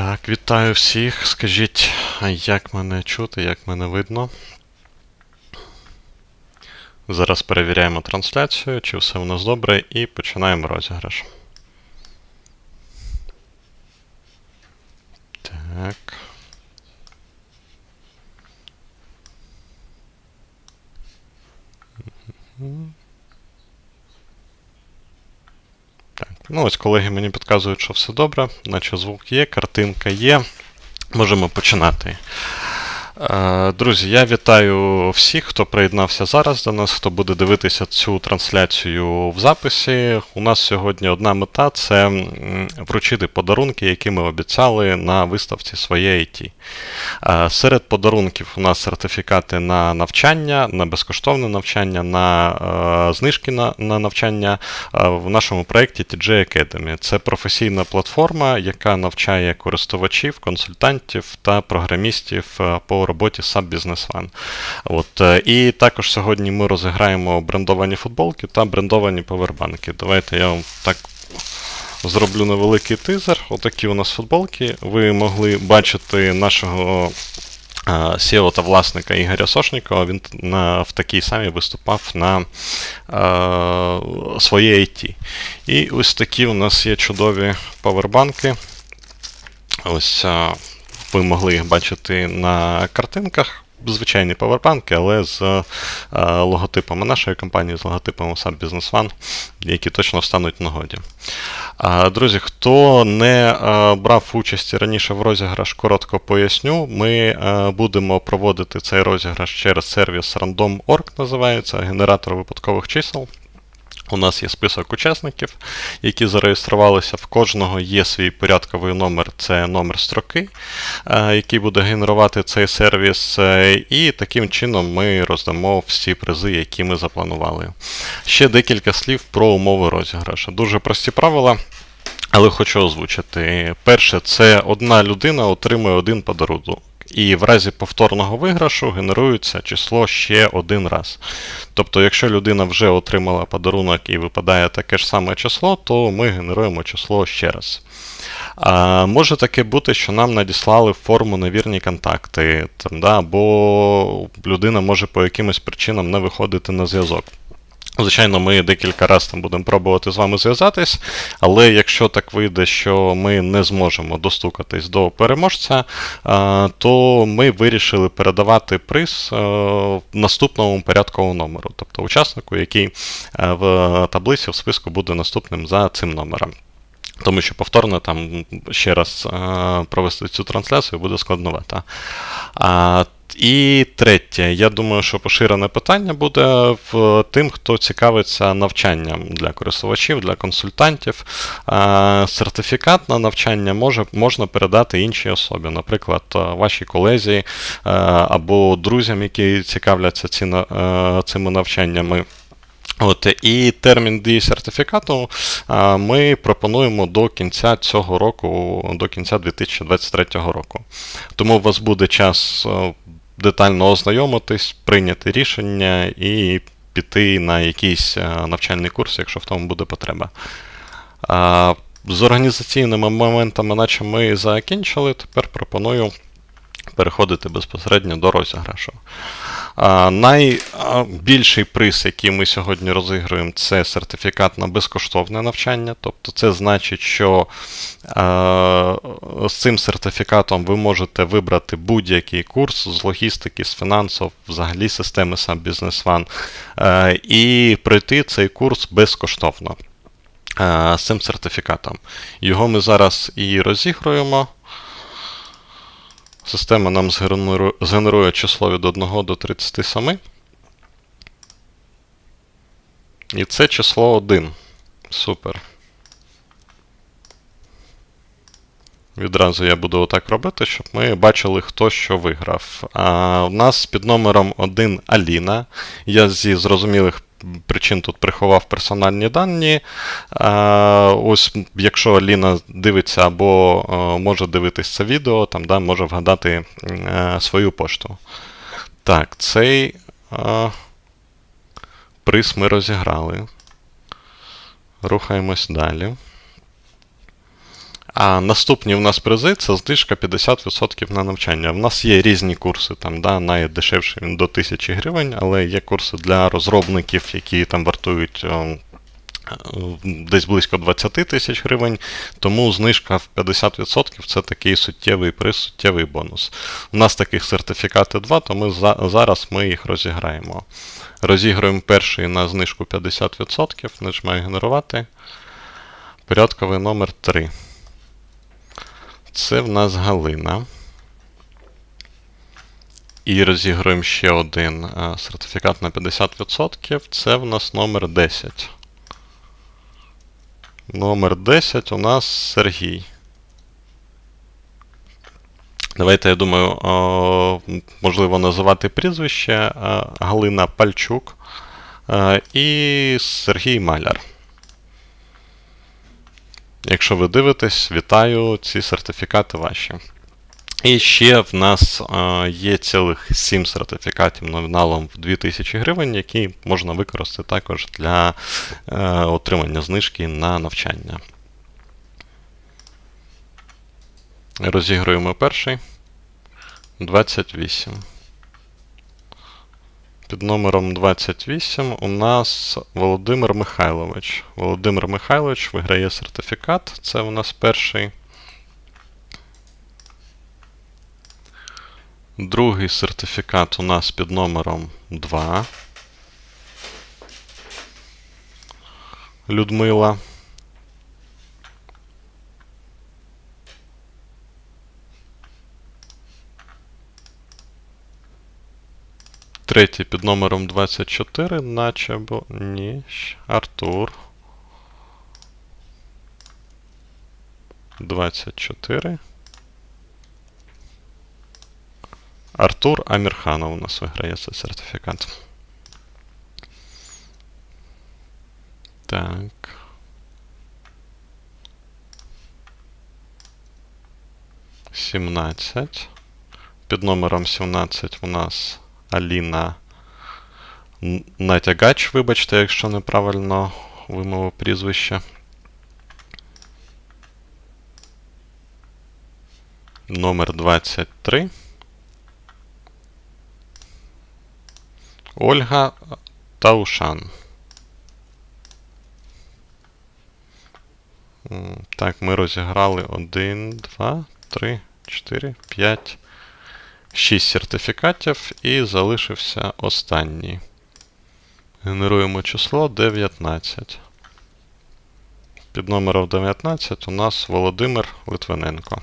Так, вітаю всіх. Скажіть, як мене чути, як мене видно. Зараз перевіряємо трансляцію, чи все у нас добре, і починаємо розіграш. Так. Мгм. Так, ну ось колеги мені підказують, що все добре, наче звук є, картинка є. Можемо починати. Е, Друзі, я вітаю всіх, хто приєднався зараз до нас, хто буде дивитися цю трансляцію в записі. У нас сьогодні одна мета це вручити подарунки, які ми обіцяли на виставці своє IT. Е, Серед подарунків у нас сертифікати на навчання, на безкоштовне навчання, на е, знижки на, на навчання в нашому проєкті TJ Academy. Це професійна платформа, яка навчає користувачів, консультантів та програмістів е, по роботі SAP Business One. От, е, і також сьогодні ми розіграємо брендовані футболки та брендовані повербанки. Давайте я вам так зроблю невеликий тизер. Отакі у нас футболки. Ви могли бачити нашого е, CEO та власника Ігоря Сошнікова. Він на, в такій самій виступав на е, своє IT. І ось такі у нас є чудові павербанки. Ось е, ви могли їх бачити на картинках. Звичайні павербанки, але з е, логотипами нашої компанії, з логотипами SAP Business One, які точно встануть в нагоді. А, Друзі, хто не е, брав участі раніше в розіграш, коротко поясню. Ми е, будемо проводити цей розіграш через сервіс Random.org, називається генератор випадкових чисел. У нас є список учасників, які зареєструвалися. В кожного є свій порядковий номер, це номер строки, е, який буде генерувати цей сервіс. е, І таким чином ми роздамо всі призи, які ми запланували. Ще декілька слів про умови розіграшу. Дуже прості правила. Але хочу озвучити. Перше, це одна людина отримує один подарунок. І в разі повторного виграшу генерується число ще один раз. Тобто, якщо людина вже отримала подарунок і випадає таке ж саме число, то ми генеруємо число ще раз. А, може таке бути, що нам надіслали форму невірні контакти, там, да, або людина може по якимось причинам не виходити на зв'язок. Звичайно, ми декілька разів там будемо пробувати з вами зв'язатись, але якщо так вийде, що ми не зможемо достукатись до переможця, то ми вирішили передавати приз е, наступному порядковому номеру, тобто учаснику, який е, в таблиці в списку буде наступним за цим номером. Тому що повторно там ще раз е, провести цю трансляцію буде складновато. І третє, я думаю, що поширене питання буде в тим, хто цікавиться навчанням для користувачів, для консультантів. Сертифікат на навчання може, можна передати іншій особі, наприклад, вашій колезі або друзям, які цікавляться ці, цими навчаннями. От, і термін дії сертифікату ми пропонуємо до кінця цього року, до кінця 2023 року. Тому у вас буде час детально ознайомитись, прийняти рішення і піти на якийсь е, навчальний курс, якщо в тому буде потреба. З організаційними моментами, наче ми закінчили, тепер пропоную переходити безпосередньо до розіграшу. Найбільший приз, який ми сьогодні розігруємо, це сертифікат на безкоштовне навчання. Тобто це значить, що з цим сертифікатом ви можете вибрати будь-який курс з логістики, з фінансів, взагалі системи Business One, е, і пройти цей курс безкоштовно е, з цим сертифікатом. Його ми зараз і розігруємо. Система нам згенерує, число від 1 до 37. І це число 1. Супер. Відразу я буду отак робити, щоб ми бачили, хто що виграв. А, у нас під номером 1 Аліна. Я зі зрозумілих причин тут приховав персональні дані. Ось, якщо Аліна дивиться або е, може дивитись це відео, там, да, може вгадати е, свою пошту. Так, цей е, приз ми розіграли. Рухаємось далі. А наступні у нас призи це знижка 50% на навчання. У нас є різні курси, там, да, найдешевший він до 1000 гривень, але є курси для розробників, які там вартують. о, Десь близько 20 тисяч гривень, тому знижка в 50% це такий суттєвий приз, суттєвий бонус. У нас таких сертифікати 2, тому за, зараз ми їх розіграємо. Розіграємо перший на знижку 50%, нажимаю генерувати. Порядковий номер 3. Це в нас Галина. І розіграємо ще один а, сертифікат на 50%. Це в нас номер 10. Номер 10 у нас Сергій. Давайте, я думаю, можливо називати прізвище а, Галина Пальчук а, і Сергій Маляр. Якщо ви дивитесь, вітаю, ці сертифікати ваші. І ще в нас е, є цілих 7 сертифікатів номіналом в 2000 гривень, які можна використати також для е, отримання знижки на навчання. Розігруємо перший. 28. Під номером 28 у нас Володимир Михайлович. Володимир Михайлович виграє сертифікат. Це у нас перший. Другий сертифікат у нас під номером 2. Людмила. Третій під номером 24, наче бо ні. Артур. 24. Артур Амірханов у нас виграє цей сертифікат. Так. Сімнадцять. Під номером 17 у нас Аліна Натягач, вибачте, якщо неправильно вимовив прізвище. Номер 23. Ольга Таушан. Так, ми розіграли 1, 2, 3, 4, 5, 6 сертифікатів і залишився останній. Генеруємо число 19. Під номером 19 у нас Володимир Литвиненко.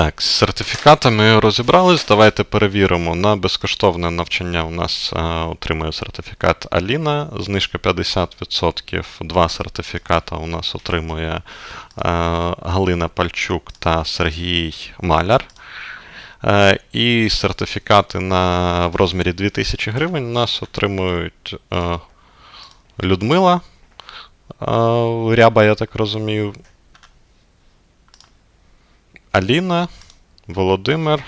Так, з сертифікатами розібрались. Давайте перевіримо. На безкоштовне навчання у нас е, отримує сертифікат Аліна, знижка 50%. Два сертифіката у нас отримує е, Галина Пальчук та Сергій Маляр. Е, і сертифікати на, в розмірі 2000 гривень у нас отримують е, Людмила е, Ряба, я так розумію, Аліна, Володимир,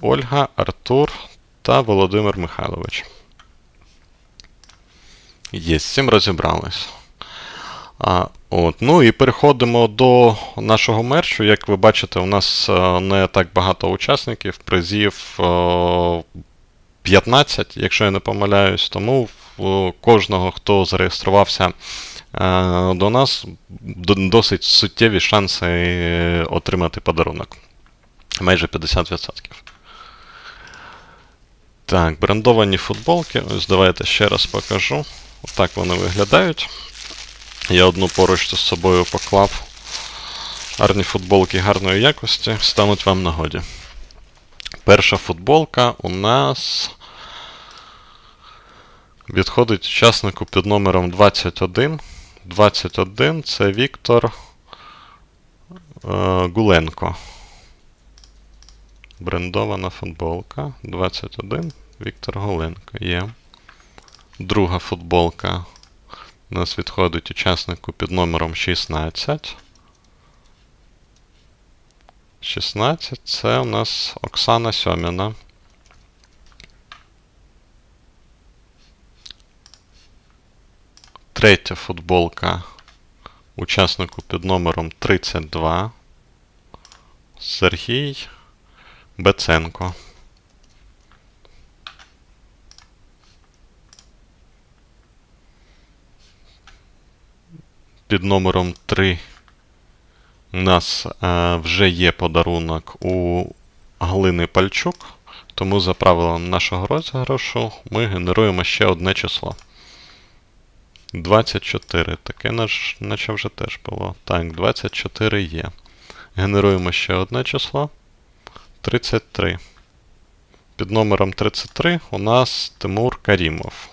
Ольга, Артур та Володимир Михайлович. Є, з цим розібрались. От, ну і переходимо до нашого мерчу. Як ви бачите, у нас е, не так багато учасників, призів е, 15, якщо я не помиляюсь, тому в кожного, хто зареєструвався е, до нас, досить суттєві шанси е, отримати подарунок. Майже 50%. Так, брендовані футболки. Ось давайте ще раз покажу. Отак вони виглядають. Я одну поруч з собою поклав. Гарні футболки гарної якості стануть вам нагоді. Перша футболка у нас відходить учаснику під номером 21. 21 це Віктор е, Гуленко. Брендована футболка. 21. Віктор Гуленко є. Друга футболка у нас відходить учаснику під номером 16. 16 це у нас Оксана Сьоміна. Третя футболка учаснику під номером 32. Сергій Беценко. Під номером 3 у нас е, вже є подарунок у Глини Пальчук, тому за правилом нашого розіграшу ми генеруємо ще одне число. 24. Таке наш, наче вже теж було. Так, 24 є. Генеруємо ще одне число. 33. Під номером 33 у нас Тимур Карімов.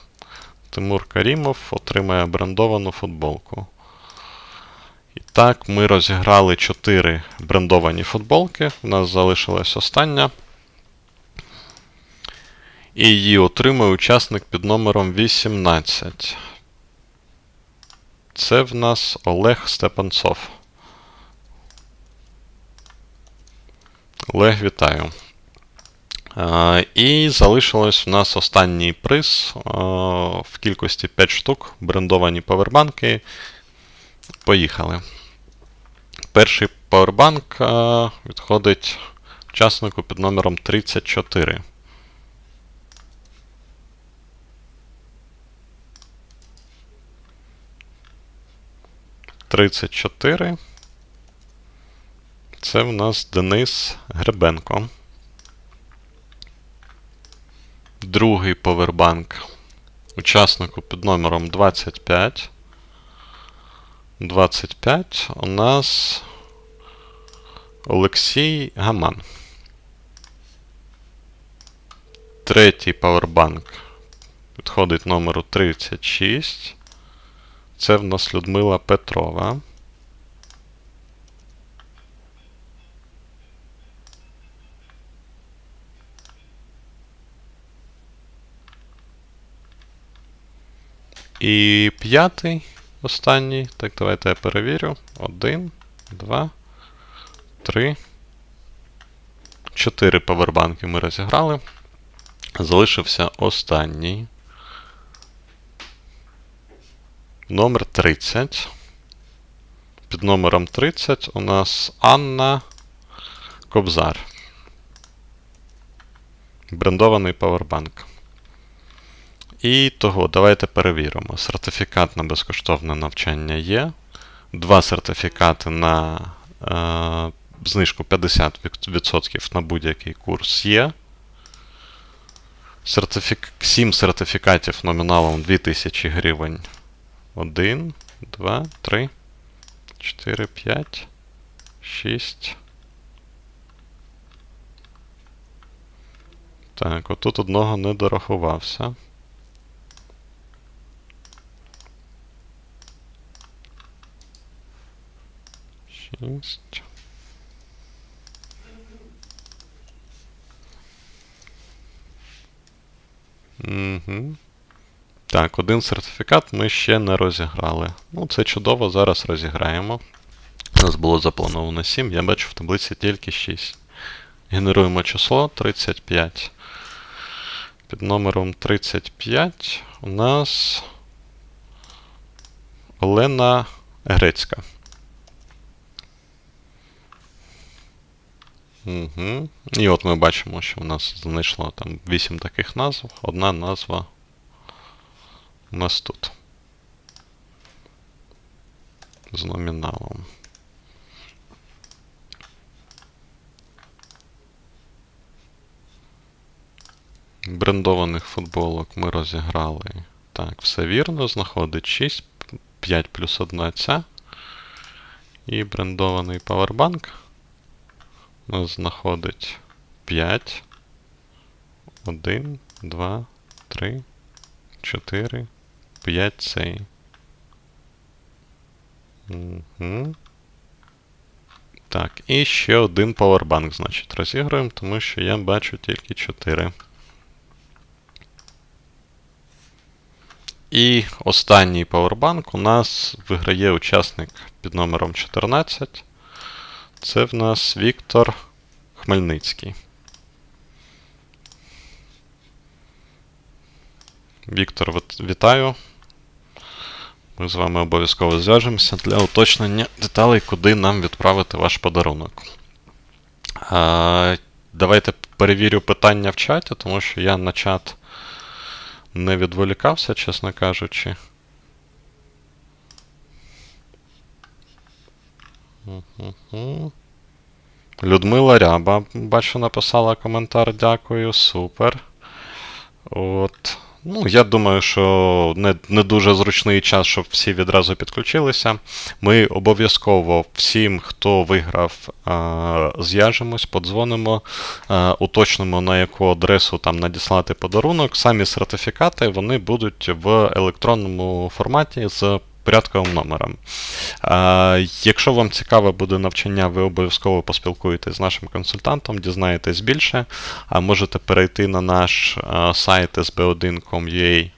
Тимур Карімов отримає брендовану футболку. І так, ми розіграли 4 брендовані футболки. У нас залишилась остання. І її отримує учасник під номером 18. Це в нас Олег Степанцов. Олег, вітаю. І залишилось в нас останній приз в кількості 5 штук. Брендовані павербанки. Поїхали. Перший павербанк відходить учаснику під номером 34. Тридцять чотири. Це в нас Денис Гребенко. Другий повербанк учаснику під номером 25. 25 у нас Олексій Гаман. Третій павербанк підходить номеру 36. Це в нас Людмила Петрова. І п'ятий, останній. Так, давайте я перевірю. Один, два, три. Чотири павербанки ми розіграли. Залишився останній. Номер 30. Під номером 30 у нас Анна Кобзар. Брендований павербанк. І того, давайте перевіримо. Сертифікат на безкоштовне навчання є. Два сертифікати на е, знижку 50% на будь-який курс є. Сертифік... 7 сертифікатів номіналом 2000 гривень. 1, 2, 3, 4, 5, 6. Так, отут одного не дорахувався. Шість. Угу. Так, один сертифікат ми ще не розіграли. Ну, це чудово, зараз розіграємо. У нас було заплановано 7, я бачу в таблиці тільки 6. Генеруємо число 35. Під номером 35 у нас Олена Грецька. Угу. І от ми бачимо, що у нас знайшло там 8 таких назв. Одна назва у нас тут. З номіналом. Брендованих футболок ми розіграли. Так, все вірно, знаходить 6, 5 плюс 1 ця. І брендований павербанк нас знаходить 5. 1, 2, 3, 4, 5 цей. Угу. Так, і ще один павербанк, значить, розіграємо, тому що я бачу тільки 4. І останній павербанк у нас виграє учасник під номером 14. Це в нас Віктор Хмельницький. Віктор, вітаю. Ми з вами обов'язково зв'яжемося для уточнення деталей, куди нам відправити ваш подарунок. А, давайте перевірю питання в чаті, тому що я на чат не відволікався, чесно кажучи. Мгм. Людмила Ряба, бачу, написала коментар. Дякую, супер. От. Ну, я думаю, що не, не дуже зручний час, щоб всі відразу підключилися. Ми обов'язково всім, хто виграв, а, зв'яжемось, подзвонимо, уточнимо, на яку адресу там надіслати подарунок. Самі сертифікати вони будуть в електронному форматі з порядковим номером. Е, Якщо вам цікаве буде навчання, ви обов'язково поспілкуєтесь з нашим консультантом, дізнаєтесь більше, а можете перейти на наш е, сайт sb1.com.ua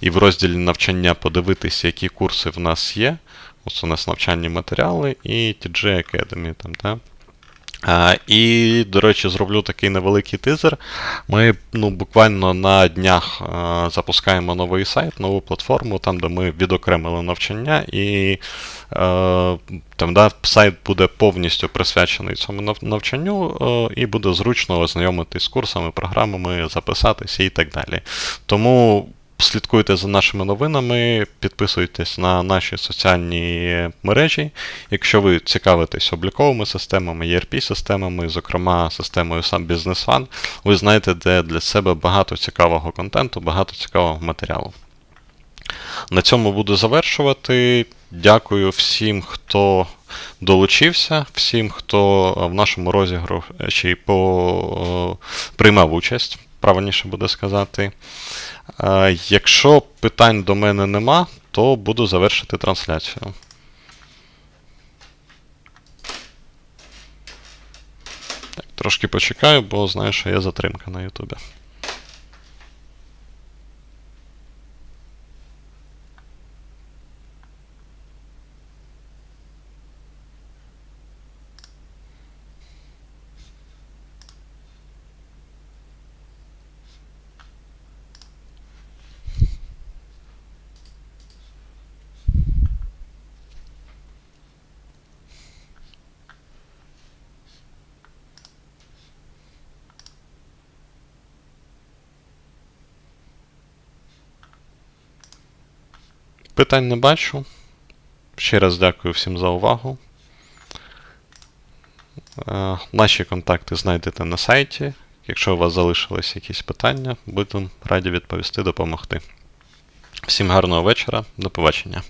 і в розділі навчання подивитися, які курси в нас є. Ось у нас навчальні матеріали і TG Academy. Там, та? І, до речі, зроблю такий невеликий тизер. Ми ну, буквально на днях запускаємо новий сайт, нову платформу, там, де ми відокремили навчання, і там, да, сайт буде повністю присвячений цьому навчанню, і буде зручно ознайомитись з курсами, програмами, записатися і так далі. Тому. Слідкуйте за нашими новинами, підписуйтесь на наші соціальні мережі. Якщо ви цікавитесь обліковими системами, ERP-системами, зокрема системою сам Business One, ви знаєте, де для себе багато цікавого контенту, багато цікавого матеріалу. На цьому буду завершувати. Дякую всім, хто долучився, всім, хто в нашому розіграші по, приймав участь, правильніше буде сказати. Е, Якщо питань до мене нема, то буду завершити трансляцію. Так, трошки почекаю, бо знаю, що є затримка на Ютубі. Питань не бачу. Ще раз дякую всім за увагу. Е, Наші контакти знайдете на сайті. Якщо у вас залишились якісь питання, будемо раді відповісти, допомогти. Всім гарного вечора, до побачення.